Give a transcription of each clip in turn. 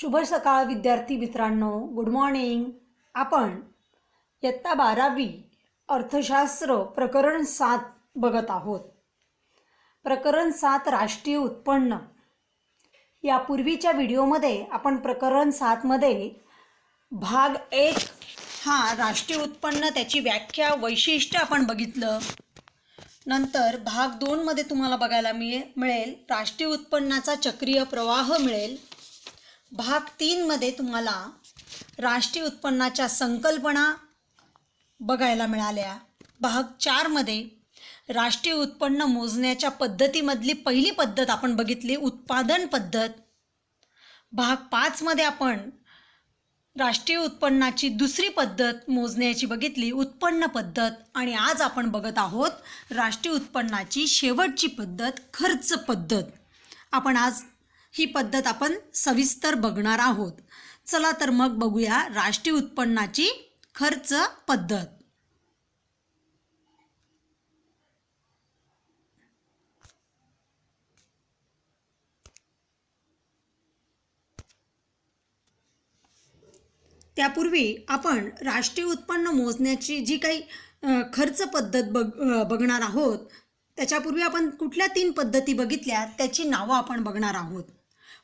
शुभ सकाळ विद्यार्थी मित्रांनो. गुड मॉर्निंग आपण इयत्ता बारावी अर्थशास्त्र प्रकरण सात बघत आहोत. प्रकरण सात राष्ट्रीय उत्पन्न. यापूर्वीच्या व्हिडिओमध्ये आपण प्रकरण सातमध्ये भाग एक हा राष्ट्रीय उत्पन्न त्याची व्याख्या वैशिष्ट्य आपण बघितलं. नंतर भाग दोनमध्ये तुम्हाला बघायला मिळे मिळेल. राष्ट्रीय उत्पन्नाचा चक्रीय प्रवाह मिळेल. भाग तीनमध्ये तुम्हाला राष्ट्रीय उत्पन्नाच्या संकल्पना बघायला मिळाल्या. भाग चारमध्ये राष्ट्रीय उत्पन्न मोजण्याच्या पद्धतीमधली पहिली पद्धत आपण बघितली उत्पादन पद्धत. भाग पाचमध्ये आपण राष्ट्रीय उत्पन्नाची दुसरी पद्धत मोजण्याची बघितली उत्पन्न पद्धत. आणि आज आपण बघत आहोत राष्ट्रीय उत्पन्नाची शेवटची पद्धत खर्च पद्धत. आपण आज ही पद्धत आपण सविस्तर बघणार आहोत. चला तर मग बघूया राष्ट्रीय उत्पन्नाची खर्च पद्धत. त्यापूर्वी आपण राष्ट्रीय उत्पन्न मोजण्याची जी काही खर्च पद्धत बघ बघणार आहोत त्याच्यापूर्वी आपण कुठल्या तीन पद्धती बघितल्या त्याची नावं आपण बघणार आहोत.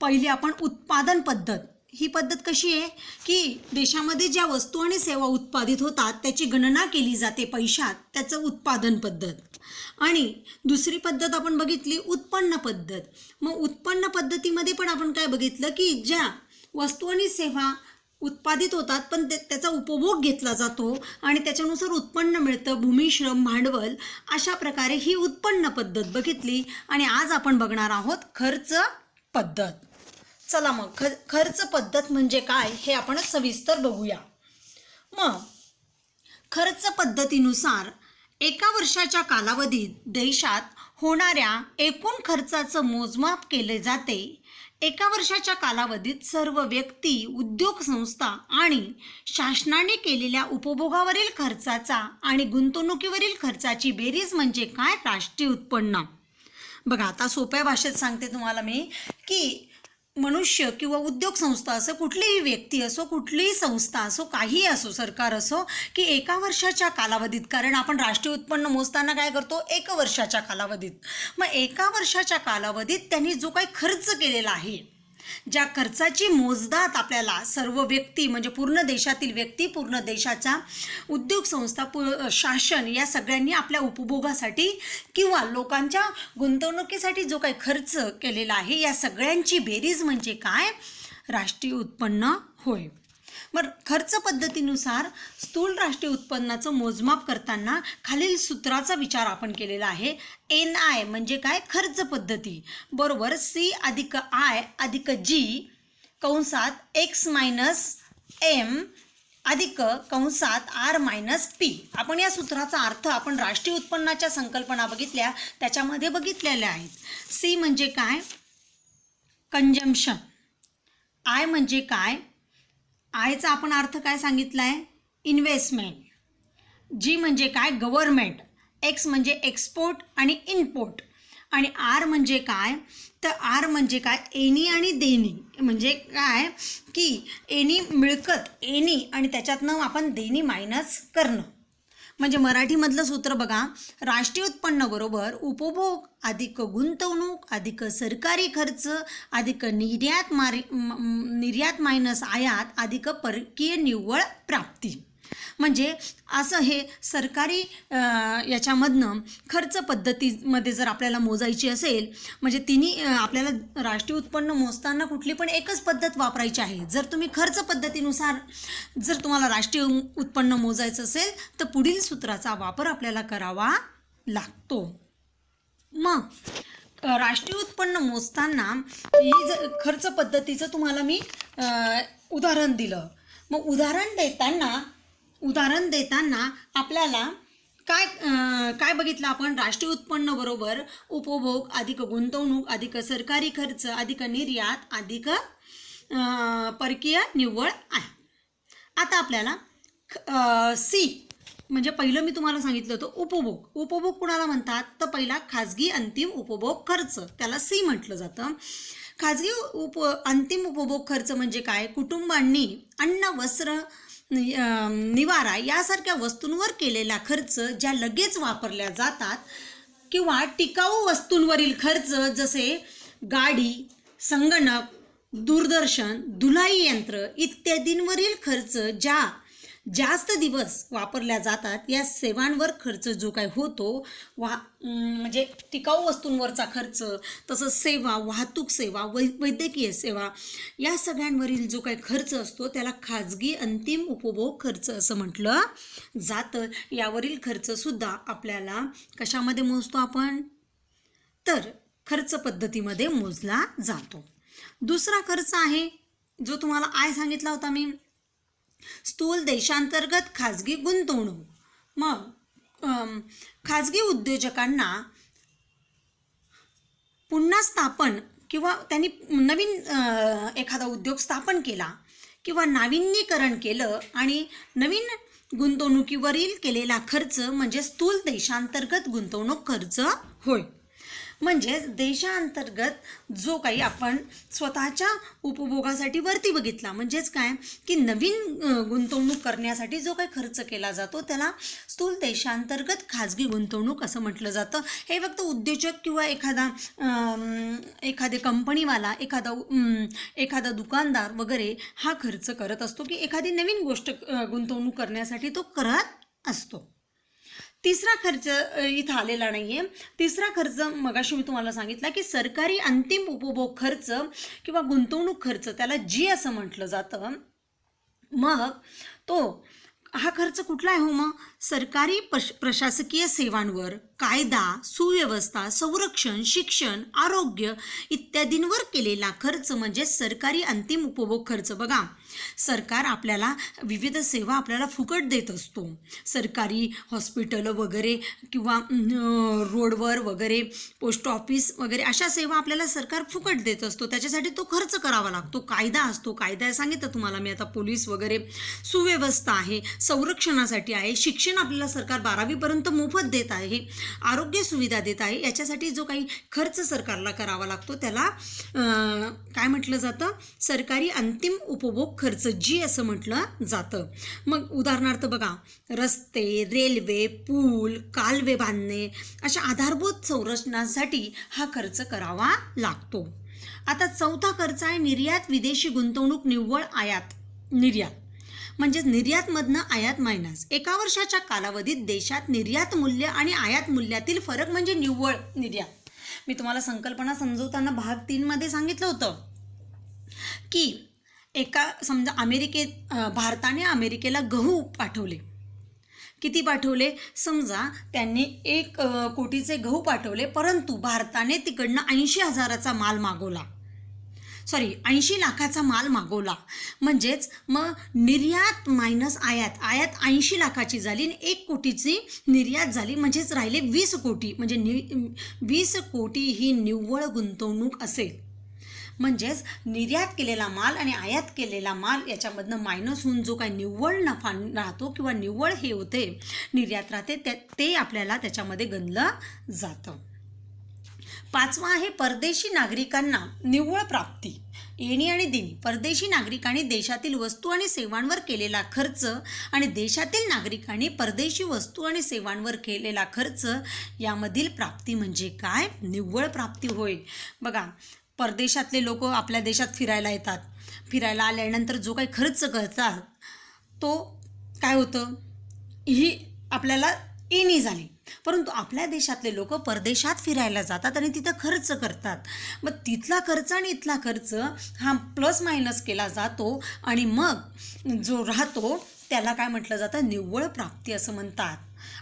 पहिली आपण उत्पादन पद्धत. ही पद्धत कशी आहे? की देशामध्ये ज्या वस्तू आणि सेवा उत्पादित होतात त्याची गणना केली जाते पैशात त्याचं उत्पादन पद्धत. आणि दुसरी पद्धत आपण बघितली उत्पन्न पद्धत. मग उत्पन्न पद्धतीमध्ये पण आपण काय बघितलं की ज्या वस्तू आणि सेवा उत्पादित होतात पण ते त्याचा उपभोग घेतला जातो आणि त्याच्यानुसार उत्पन्न मिळतं भूमिश्रम भांडवल अशा प्रकारे ही उत्पन्न पद्धत बघितली आणि आज आपण बघणार आहोत खर्च पद्धत. चला मग ख खर्च पद्धत म्हणजे काय हे आपण सविस्तर बघूया. मग खर्च पद्धतीनुसार एका वर्षाच्या कालावधीत देशात होणाऱ्या एकूण खर्चाचं मोजमाप केले जाते. एका वर्षाच्या कालावधीत सर्व व्यक्ती उद्योग संस्था आणि शासनाने केलेल्या उपभोगावरील खर्चाचा आणि गुंतवणुकीवरील खर्चाची बेरीज म्हणजे काय? राष्ट्रीय उत्पन्न. बघा आता सोप्या भाषेत सांगते तुम्हाला मी की मनुष्य किंवा उद्योग संस्था असो कुठलीही व्यक्ती असो कुठलीही संस्था असो काहीही असो सरकार असो की एका वर्षाच्या कालावधीत कारण आपण राष्ट्रीय उत्पन्न मोजताना काय करतो? एक वर्षाच्या कालावधीत. मग एका वर्षाच्या कालावधीत त्यांनी जो काही खर्च केलेला आहे ज्या खर्चाची मोजदात आपल्याला सर्व व्यक्ती म्हणजे पूर्ण देशातील व्यक्ती पूर्ण देशाचा उद्योग संस्था पु शासन या सगळ्यांनी आपल्या उपभोगासाठी किंवा लोकांच्या गुंतवणुकीसाठी जो काही खर्च केलेला आहे या सगळ्यांची बेरीज म्हणजे काय? राष्ट्रीय उत्पन्न होय. मग खर्च पद्धतीनुसार स्थूल राष्ट्रीय उत्पन्नाचं मोजमाप करताना खालील सूत्राचा विचार आपण केलेला आहे. एन आय म्हणजे काय? खर्च पद्धती. बरोबर? सी अधिक आय अधिक जी कंसात एक्स मायनस एम अधिक कंसात आर मायनस पी आपण या सूत्राचा अर्थ आपण राष्ट्रीय उत्पन्नाच्या संकल्पना बघितल्या त्याच्यामध्ये बघितलेल्या आहेत. सी म्हणजे काय? कंजम्शन आय म्हणजे काय? आयचा आपण अर्थ काय सांगितला आहे इन्व्हेस्टमेंट जी म्हणजे काय? गव्हर्मेंट एक्स म्हणजे एक्सपोर्ट आणि इनपोर्ट आणि आर म्हणजे काय? तर आर म्हणजे काय? एनी आणि देणी. म्हणजे काय? की एनी मिळकत एनी आणि त्याच्यातनं आपण देणी मायनस करणं. म्हणजे मराठीमधलं सूत्र बघा. राष्ट्रीय उत्पन्न बरोबर उपभोग अधिक गुंतवणूक अधिक सरकारी खर्च अधिक निर्यात मारी निर्यात मायनस आयात अधिक परकीय निव्वळ प्राप्ती. म्हणजे असं हे सरकारी याच्यामधनं खर्च पद्धतीमध्ये जर आपल्याला मोजायची असेल म्हणजे तिन्ही आपल्याला राष्ट्रीय उत्पन्न मोजताना कुठली पण एकच पद्धत वापरायची आहे. जर तुम्ही खर्च पद्धतीनुसार जर तुम्हाला राष्ट्रीय उत्पन्न मोजायचं असेल तर पुढील सूत्राचा वापर आपल्याला करावा लागतो. मग राष्ट्रीय उत्पन्न मोजताना ही ज खर्च पद्धतीचं तुम्हाला मी उदाहरण दिलं. मग उदाहरण देताना उदाहरण देताना आपल्याला काय काय बघितलं आपण? राष्ट्रीय उत्पन्न बरोबर उपभोग अधिक गुंतवणूक अधिक सरकारी खर्च अधिक निर्यात अधिक परकीय निव्वळ आहे. आता आपल्याला सी म्हणजे पहिलं मी तुम्हाला सांगितलं होतं उपभोग. उपभोग कुणाला म्हणतात? तर पहिला खाजगी अंतिम उपभोग खर्च. त्याला सी म्हटलं जातं. खाजगी उप अंतिम उपभोग खर्च म्हणजे काय? कुटुंबांनी अन्न वस्त्र निवारा यासारख्या वस्तूंवर केलेला खर्च ज्या लगेच वापरल्या जातात किंवा टिकाऊ वस्तूंवरील खर्च जसे गाडी संगणक दूरदर्शन धुलाई यंत्र इत्यादींवरील खर्च ज्या जास्त दिवस वापरल्या जातात या सेवांवर खर्च जो काय होतो वा म्हणजे टिकाऊ वस्तूंवरचा खर्च तसंच सेवा वाहतूक सेवा वै वैद्यकीय सेवा या सगळ्यांवरील जो काही खर्च असतो त्याला खाजगी अंतिम उपभोग खर्च असं म्हटलं जातं. यावरील खर्चसुद्धा आपल्याला कशामध्ये मोजतो आपण? तर खर्च पद्धतीमध्ये मोजला जातो. दुसरा खर्च आहे जो तुम्हाला आय सांगितला होता मी स्थूल देशांतर्गत खाजगी गुंतवणूक. मग खाजगी उद्योजकांना पुन्हा स्थापन किंवा त्यांनी नवीन एखादा उद्योग स्थापन केला किंवा नाविन्यीकरण केलं आणि नवीन गुंतवणुकीवरील केलेला खर्च म्हणजे स्थूल देशांतर्गत गुंतवणूक खर्च होय. म्हणजेच देशांतर्गत जो काही आपण स्वतःच्या उपभोगासाठी वरती बघितला म्हणजेच काय? की नवीन गुंतवणूक करण्यासाठी जो काही खर्च केला जातो त्याला स्थूल देशांतर्गत खाजगी गुंतवणूक असं म्हटलं जातं. हे फक्त उद्योजक किंवा एखादा एखादे कंपनीवाला एखादा एखादा दुकानदार वगैरे हा खर्च करत असतो की एखादी नवीन गोष्ट गुंतवणूक करण्यासाठी तो करत असतो. तिसरा खर्च इथं आलेला नाही आहे तिसरा खर्च मगाशी मी तुम्हाला सांगितला की सरकारी अंतिम उपभोग खर्च किंवा गुंतवणूक खर्च त्याला जी असं म्हटलं जातं मग तो हा खर्च कुठला आहे हो मग? सरकारी पश प्रशासकीय सेवांवर कायदा सुव्यवस्था संरक्षण शिक्षण आरोग्य इत्यादींवर केलेला खर्च म्हणजे सरकारी अंतिम उपभोग खर्च. बघा सरकार आपल्याला विविध सेवा आपल्याला फुकट देत असतो. सरकारी हॉस्पिटल वगैरे किंवा रोडवर वगैरे पोस्ट ऑफिस वगैरे अशा सेवा आपल्याला सरकार फुकट देत असतो. त्याच्यासाठी तो खर्च करावा लागतो. कायदा असतो. कायदा सांगितलं तुम्हाला मी आता. पोलीस वगैरे सुव्यवस्था आहे. संरक्षणासाठी आहे. शिक्षण आपल्याला सरकार बारावीपर्यंत मोफत देत आहे. आरोग्य सुविधा देत आहे. याच्यासाठी जो काही खर्च सरकारला करावा लागतो त्याला काय म्हटलं जातं? सरकारी अंतिम उपभोग खर्च खर्च जी असं म्हटलं जातं. मग उदाहरणार्थ बघा रस्ते रेल्वे पूल कालवे बांधणे अशा आधारभूत संरचनांसाठी हा खर्च करावा लागतो. आता चौथा खर्च आहे निर्यात विदेशी गुंतवणूक निव्वळ आयात निर्यात. म्हणजेच निर्यातमधनं आयात मायनस एका वर्षाच्या कालावधीत देशात निर्यात मूल्य आणि आयात मूल्यातील फरक म्हणजे निव्वळ निर्यात. मी तुम्हाला संकल्पना समजवताना भाग तीनमध्ये सांगितलं होतं की एका समजा अमेरिकेत भारताने अमेरिकेला गहू पाठवले. किती पाठवले? समजा त्यांनी एक कोटीचे गहू पाठवले परंतु भारताने तिकडनं ऐंशी हजाराचा माल मागवला. सॉरी ऐंशी लाखाचा माल मागवला. म्हणजेच मग निर्यात मायनस आयात आयात ऐंशी लाखाची झाली आणि एक कोटीची निर्यात झाली. म्हणजेच राहिले वीस कोटी. म्हणजे नि वीस कोटी ही निव्वळ गुंतवणूक असेल. म्हणजेच निर्यात केलेला माल आणि आयात केलेला माल याच्यामधनं मायनस होऊन जो काही निव्वळ नफा राहतो किंवा निव्वळ हे होते निर्यात राहते ते ते आपल्याला त्याच्यामध्ये गणलं जातं. पाचवा आहे परदेशी नागरिकांना निव्वळ प्राप्ती. येणी आणि देणी. परदेशी नागरिकांनी देशातील वस्तू आणि सेवांवर केलेला खर्च आणि देशातील नागरिकांनी परदेशी वस्तू आणि सेवांवर केलेला खर्च यामधील प्राप्ती म्हणजे काय? निव्वळ प्राप्ती होय. बघा परदेशातले लोक आपल्या देशात फिरायला येतात. फिरायला आल्यानंतर जो काही खर्च करतात तो काय होतं? ही आपल्याला येणी झाली. परंतु आपल्या देशातले लोक परदेशात फिरायला जातात आणि तिथं खर्च करतात. मग तिथला खर्च आणि इथला खर्च हा प्लस मायनस केला जातो आणि मग जो राहतो त्याला काय म्हटलं जातं? निव्वळ प्राप्ती असं म्हणतात.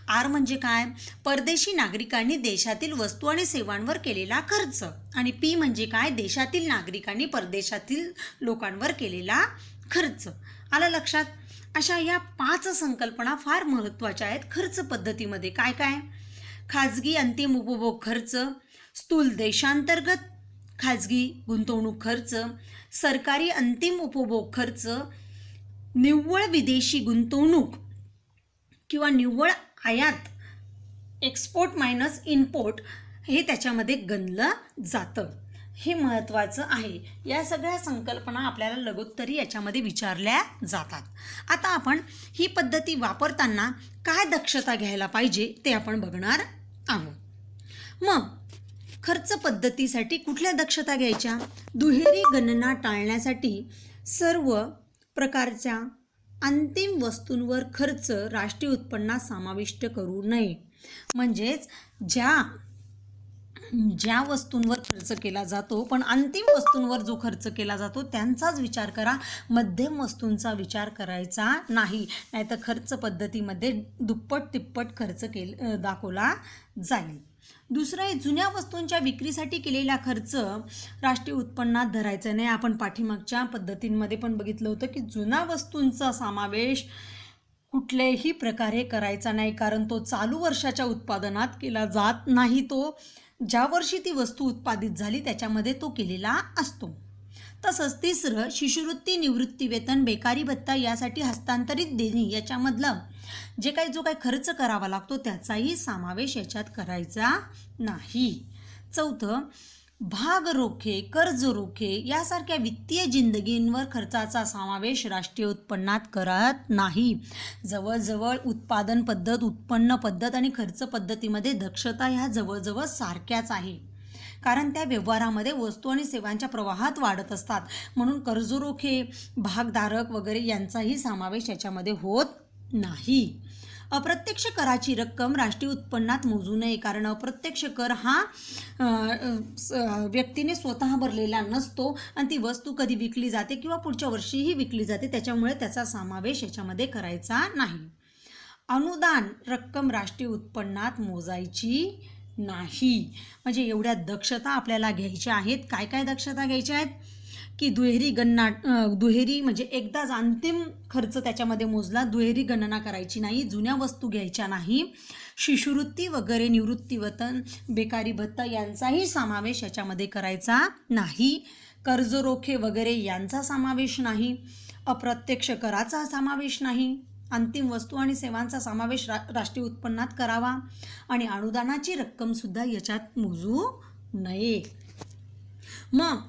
आर म्हणजे काय? परदेशी नागरिकांनी देशातील वस्तू आणि सेवांवर केलेला खर्च. आणि पी म्हणजे काय? देशातील नागरिकांनी परदेशातील लोकांवर केलेला खर्च. आलं लक्षात? अशा या पाच संकल्पना फार महत्त्वाच्या आहेत खर्च पद्धतीमध्ये. काय काय? खाजगी अंतिम उपभोग खर्च स्थूल देशांतर्गत खाजगी गुंतवणूक खर्च सरकारी अंतिम उपभोग खर्च निव्वळ विदेशी गुंतवणूक किंवा निव्वळ आयात एक्सपोर्ट मायनस इम्पोर्ट हे त्याच्यामध्ये गणलं जातं. हे महत्त्वाचं आहे. या सगळ्या संकल्पना आपल्याला लगोत्तरी याच्यामध्ये विचारल्या जातात. आता आपण ही पद्धती वापरताना काय दक्षता घ्यायला पाहिजे ते आपण बघणार आहोत. मग खर्च पद्धतीसाठी कुठल्या दक्षता घ्यायच्या? दुहेरी गणना टाळण्यासाठी सर्व प्रकारच्या अंतिम वस्तूंवर खर्च राष्ट्रीय उत्पन्नात समाविष्ट करू नये. म्हणजेच ज्या ज्या वस्तूंवर खर्च केला जातो पण अंतिम वस्तूंवर जो खर्च केला जातो त्यांचाच विचार करा. मध्यम वस्तूंचा विचार करायचा नाही. नाहीतर खर्च पद्धतीमध्ये दुप्पट तिप्पट खर्च केल दाखवला जाईल. दुसरं आहे जुन्या वस्तूंच्या विक्रीसाठी केलेला खर्च राष्ट्रीय उत्पन्नात धरायचा नाही आपण पाठीमागच्या पद्धतींमध्ये पण बघितलं होतं की जुन्या वस्तूंचा समावेश कुठल्याही प्रकारे करायचा नाही कारण तो चालू वर्षाच्या उत्पादनात केला जात नाही. तो ज्या वर्षी ती वस्तू उत्पादित झाली त्याच्यामध्ये तो केलेला असतो. तसंच तिसरं शिष्यवृत्ती निवृत्ती वेतन बेकारी भत्ता यासाठी हस्तांतरित देणे याच्यामधलं जे काही जो काही खर्च करावा लागतो त्याचाही समावेश याच्यात करायचा नाही. चौथं भाग रोखे कर्ज रोखे यासारख्या वित्तीय जिंदगींवर खर्चाचा समावेश राष्ट्रीय उत्पन्नात करत नाही. जवळजवळ उत्पादन पद्धत उत्पन्न पद्धत आणि खर्च पद्धतीमध्ये दक्षता ह्या जवळजवळ सारख्याच आहे. कारण त्या व्यवहारामध्ये वस्तू आणि सेवांच्या प्रवाहात वाढत असतात. म्हणून कर्जरोखे भागधारक वगैरे यांचाही समावेश याच्यामध्ये होत नाही. अप्रत्यक्ष कराची रक्कम राष्ट्रीय उत्पन्नात मोजू नये कारण अप्रत्यक्ष कर हा स- व्यक्तीने स्वतः भरलेला नसतो आणि ती वस्तू कधी विकली जाते किंवा पुढच्या वर्षीही विकली जाते त्याच्यामुळे त्याचा समावेश याच्यामध्ये करायचा नाही. अनुदान रक्कम राष्ट्रीय उत्पन्नात मोजायची नाही. म्हणजे एवढ्या दक्षता आपल्याला घ्यायच्या आहेत. काय काय दक्षता घ्यायच्या आहेत? की दुहेरी गणना दुहेरी म्हणजे एकदाच अंतिम खर्च त्याच्यामध्ये मोजला दुहेरी गणना करायची नाही जुन्या वस्तू घ्यायच्या नाही. शिष्यवृत्ती वगैरे निवृत्तीवतन बेकारी भत्ता यांचाही समावेश याच्यामध्ये करायचा नाही. कर्जरोखे वगैरे यांचा समावेश नाही. अप्रत्यक्ष कराचा समावेश नाही. अंतिम वस्तू आणि सेवांचा समावेश रा राष्ट्रीय उत्पन्नात करावा आणि अनुदानाची रक्कमसुद्धा याच्यात मोजू नये. मग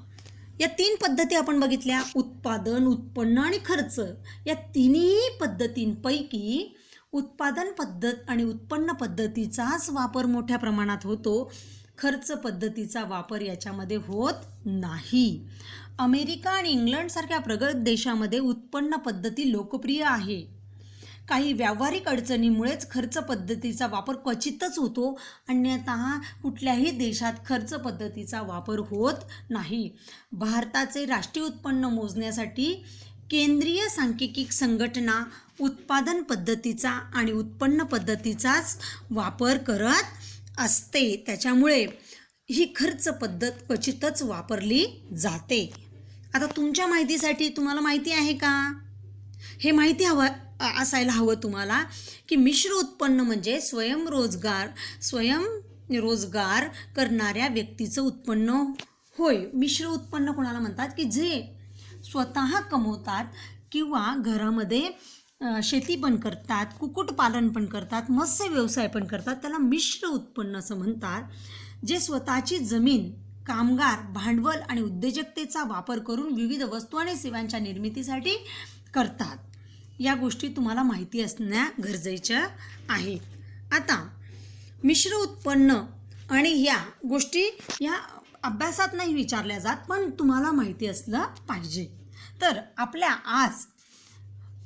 या तीन पद्धती आपण बघितल्या. उत्पादन उत्पन्न आणि खर्च. या तिन्ही पद्धतींपैकी उत्पादन पद्धत आणि उत्पन्न पद्धतीचाच वापर मोठ्या प्रमाणात होतो. खर्च पद्धतीचा वापर याच्यामध्ये होत नाही. अमेरिका आणि इंग्लंडसारख्या प्रगत देशामध्ये उत्पन्न पद्धती लोकप्रिय आहे. काही व्यावहारिक अडचणीमुळेच खर्च पद्धतीचा वापर क्वचितच होतो. अन्यथा कुठल्याही देशात खर्च पद्धतीचा वापर होत नाही. भारताचे राष्ट्रीय उत्पन्न मोजण्यासाठी केंद्रीय सांख्यिकी संघटना उत्पादन पद्धतीचा आणि उत्पन्न पद्धतीचाच वापर करत असते. त्याच्यामुळे ही खर्च पद्धत क्वचितच वापरली जाते. आता तुमच्या माहितीसाठी तुम्हाला माहिती आहे का? हे माहिती हवं असायला हवं तुम्हाला की मिश्र उत्पन्न म्हणजे स्वयंरोजगार स्वयंरोजगार करणाऱ्या व्यक्तीचं उत्पन्न होय. मिश्र उत्पन्न कोणाला म्हणतात? की जे स्वतः कमवतात किंवा घरामध्ये शेती पण करतात कुक्कुटपालन पण करतात मत्स्य व्यवसाय पण करतात त्याला मिश्र उत्पन्न असं म्हणतात. जे स्वतःची जमीन कामगार भांडवल आणि उद्योजकतेचा वापर करून विविध वस्तू आणि सेवांच्या निर्मितीसाठी करतात. या गोष्टी तुम्हाला माहिती असण्या गरजेच्या आहेत. आता मिश्र उत्पन्न आणि ह्या गोष्टी ह्या अभ्यासात नाही विचारल्या जात पण तुम्हाला माहिती असलं पाहिजे. तर आपल्या आज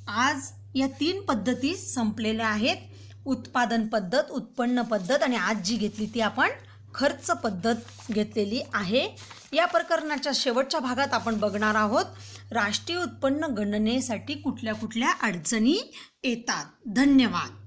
आज या तीन पद्धती संपलेल्या आहेत. उत्पादन पद्धत उत्पन्न पद्धत आणि आज जी घेतली ती आपण खर्च पद्धत घेतलेली आहे. या प्रकरणाच्या शेवटच्या भागात आपण बघणार आहोत. राष्ट्रीय उत्पन्न गणनेसाठी कुठल्या कुठल्या अडचणी येतात? धन्यवाद.